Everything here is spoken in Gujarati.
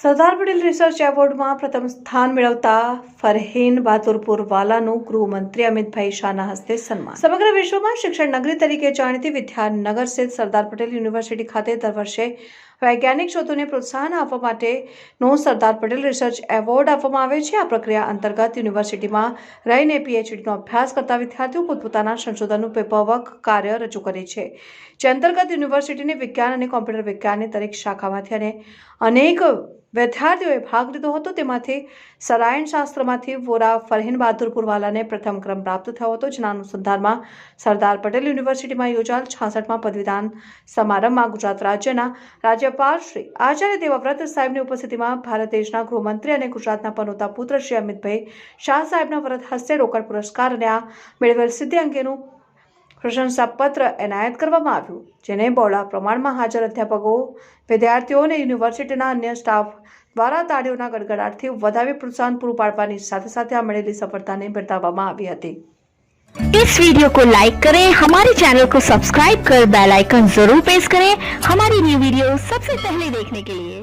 સરદાર પટેલ રિસર્ચ એવોર્ડમાં પ્રથમ સ્થાન મેળવતા ફરહીન બહાદુરપુર વાલાનું ગૃહમંત્રી અમિતભાઈ શાહના હસ્તે સન્માન. સમગ્ર વિશ્વમાં શિક્ષણ નગરી તરીકે જાણીતી વિદ્યાનગર સ્થિત સરદાર પટેલ યુનિવર્સિટી ખાતે દર વર્ષે વૈજ્ઞાનિક શોધોને પ્રોત્સાહન આપવા માટેનો સરદાર પટેલ રિસર્ચ એવોર્ડ આપવામાં આવે છે. આ પ્રક્રિયા અંતર્ગત યુનિવર્સિટીમાં રહીને પીએચડીનો અભ્યાસ કરતા વિદ્યાર્થીઓ પોતપોતાના સંશોધનનું પેપરવર્ક કાર્ય રજૂ કરે છે. જે અંતર્ગત યુનિવર્સિટીની વિજ્ઞાન અને કોમ્પ્યુટર વિજ્ઞાનની દરેક શાખામાંથી અને અનેક વિદ્યાર્થીઓએ ભાગ લીધો હતો. તેમાંથી સરાયણ શાસ્ત્રમાંથી વોરા ફરહીન બહાદુરપુર વાલાને પ્રથમ ક્રમ પ્રાપ્ત થયો હતો. જેના અનુસંધાનમાં સરદાર પટેલ યુનિવર્સિટીમાં યોજાયેલ છાસઠમાં પદવીદાન સમારંભમાં ગુજરાત રાજ્યના રાજ્યપાલ શ્રી આચાર્ય દેવવ્રત સાહેબની ઉપસ્થિતિમાં ભારત દેશના ગૃહમંત્રી અને ગુજરાતના પનોતા પુત્ર શ્રી અમિતભાઈ શાહ સાહેબના વ્રત હસ્તે રોકડ પુરસ્કાર અને આ મેળવેલ સિદ્ધિ અંગેનું પ્રશંસાપત્ર એનાયત કરવામાં આવ્યું જેને બહોળા પ્રમાણમાં હાજર અધ્યાપકો વિદ્યાર્થીઓ અને યુનિવર્સિટીના અન્ય સ્ટાફ દ્વારા તાળીઓના ગડગડાટથી વધાવી પ્રોત્સાહન પૂરું પાડવાની સાથે સાથે આ મળેલી સફળતાને બિરદાવવામાં આવી હતી इस वीडियो को लाइक करें हमारे चैनल को सब्सक्राइब कर बेल आइकन जरूर प्रेस करें हमारी न्यू वीडियो सबसे पहले देखने के लिए